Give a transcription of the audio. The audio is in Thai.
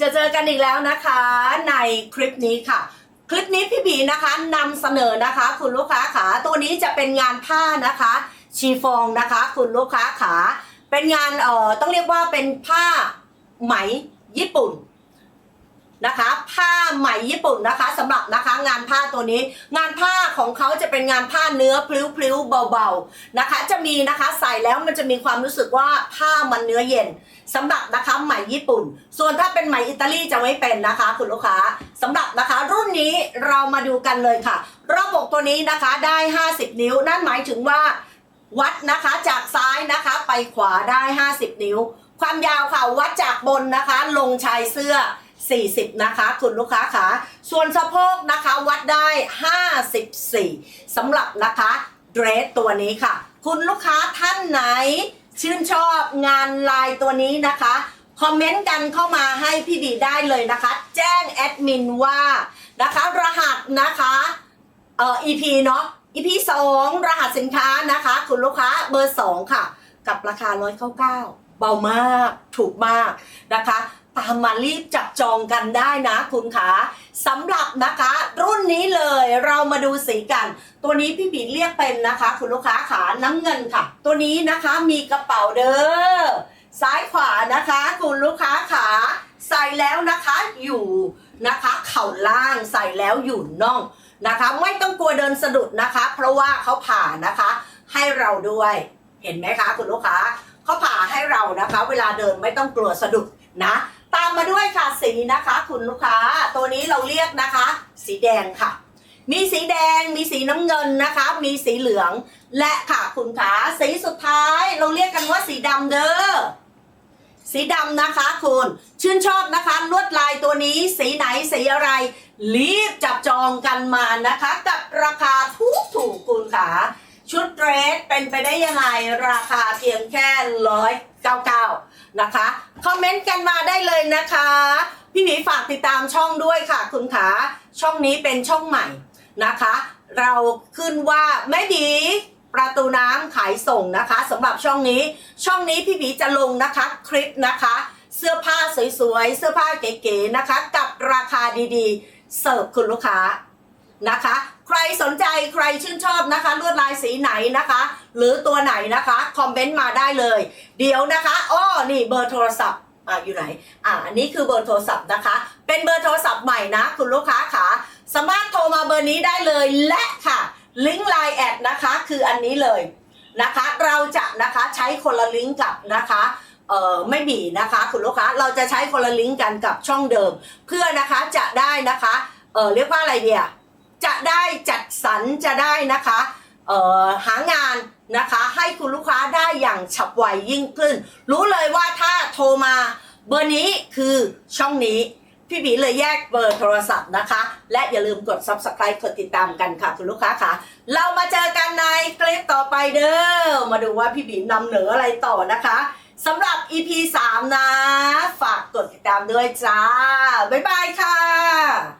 จะเจอกันอีกแล้วนะคะในคลิปนี้ค่ะ คลิปนี้พี่บีนะคะนำเสนอนะคะ คุณลูกค้าขาตัวนี้จะเป็นงานผ้านะคะ ชีฟองนะคะ คุณลูกค้าขาเป็นงานเอ่อต้องเรียกว่าเป็นผ้าไหมญี่ปุ่นนะคะ ผ้าไหมญี่ปุ่นนะคะสำหรับนะคะงานผ้าตัวนี้ งานผ้าของเขาจะเป็นงานผ้าเนื้อพลิ้วๆเบาๆนะคะ จะมีนะคะใส่แล้วมันจะมีความรู้สึกว่าผ้ามันเนื้อเย็นสำหรับนะคะไหมญี่ปุ่น ส่วนถ้าเป็นไหมอิตาลีจะไม่เป็นนะคะ คุณลูกค้าสำหรับนะคะ รุ่นนี้เรามาดูกันเลยค่ะระบบตัวนี้นะคะได้ 50 นิ้ว นั่นหมายถึงว่าวัดนะคะจากซ้ายนะคะไปขวาได้ 50 นิ้ว ความยาวค่ะวัดจากบนนะคะ ลงชายเสื้อ 40 นะคะ คุณลูกค้าขาส่วนสะโพกนะคะวัดได้ 54สำหรับนะคะเดรสตัวนี้ค่ะ คุณลูกค้าท่านไหน ชื่นชอบงานลายตัวนี้นะคะ คอมเมนต์กันเข้ามาให้พี่บีได้เลยนะคะ แจ้งแอดมินว่านะคะรหัสนะคะเอ่อ EP เนาะ EP 2 รหัสสินค้านะคะ คุณลูกค้าเบอร์ 2 ค่ะ กับราคา 199 เบามาก ถูกมากนะคะ ตามมารีบจับจองกันได้นะคุณขาสำหรับนะคะ รุ่นนี้เลยเรามาดูสีกัน ตัวนี้พี่บีเรียกเป็นนะคะ คุณลูกค้าขาน้ำเงินค่ะ ตัวนี้นะคะมีกระเป๋าเด้อซ้ายขวานะคะ คุณลูกค้าขาใส่แล้วนะคะอยู่นะคะ เข่าล่างใส่แล้วอยู่น่องนะคะ ไม่ต้องกลัวเดินสะดุดนะคะ เพราะว่าเขาผ่านะคะ ให้เราด้วยเห็นไหมคะ คุณลูกค้าเขาผ่าให้เรานะคะ เวลาเดินไม่ต้องกลัวสะดุดนะ ตามมาด้วยค่ะสีนะคะ คุณลูกค้าตัวนี้เราเรียกนะคะ สีแดงค่ะ มีสีแดงมีสีน้ำเงินนะคะ มีสีเหลืองและค่ะคุณขาสีสุดท้ายเราเรียกกันว่าสีดำเด้อสีดำนะคะคุณชื่นชอบนะคะ ลวดลายตัวนี้สีไหนสีอะไร รีบจับจองกันมานะคะ กับราคาถูกถูกคุณขาชุดเดรสเป็นไปได้ยังไงราคาเพียงแค่ร้อยเก้าเก้า นะคะคอมเมนต์กันมาได้เลยนะคะ พี่หมีฝากติดตามช่องด้วยค่ะ คุณขาช่องนี้เป็นช่องใหม่นะคะ เราขึ้นว่าแม่ดีประตูน้ำขายส่งนะคะสำหรับช่องนี้ ช่องนี้พี่หมีจะลงนะคะ คลิปนะคะ เสื้อผ้าสวยๆ เสื้อผ้าเก๋ๆนะคะ กับราคาดีๆ เสิร์ฟคุณลูกค้า นะคะ ใครสนใจใครชื่นชอบนะคะ ลวดลายสีไหนนะคะ หรือตัวไหนนะคะคอมเมนต์มาได้เลย เดี๋ยวนะคะอ้อนี่เบอร์โทรศัพท์อะอยู่ไหน อ่าอันนี้คือเบอร์โทรศัพท์นะคะ เป็นเบอร์โทรศัพท์ใหม่นะ คุณลูกค้าขาสามารถโทรมาเบอร์นี้ได้เลยและค่ะ ลิงก์ไลน์แอดนะคะ คืออันนี้เลยนะคะ เราจะนะคะใช้คนละลิงก์กับนะคะเอ่อไม่มีนะคะคุณลูกค้าเราจะใช้คนละลิงก์กันกับช่องเดิม เพื่อนะคะจะได้นะคะเอ่อเรียกว่าอะไรเดีย จะได้จัดสรรจะได้นะคะหางานนะคะให้คุณลูกค้าได้อย่างฉับไวยิ่งขึ้น รู้เลยว่าถ้าโทรมาเบอร์นี้คือช่องนี้ พี่บีเลยแยกเบอร์โทรศัพท์นะคะ และอย่าลืมกด subscribe กดติดตามกันค่ะ คุณลูกค้าค่ะ เรามาเจอกันในคลิปต่อไปเด้อมาดูว่าพี่บีนำเหนืออะไรต่อนะคะสำหรับ EP 3 นะ ฝากกดติดตามด้วยจ้า บ๊ายบายค่ะ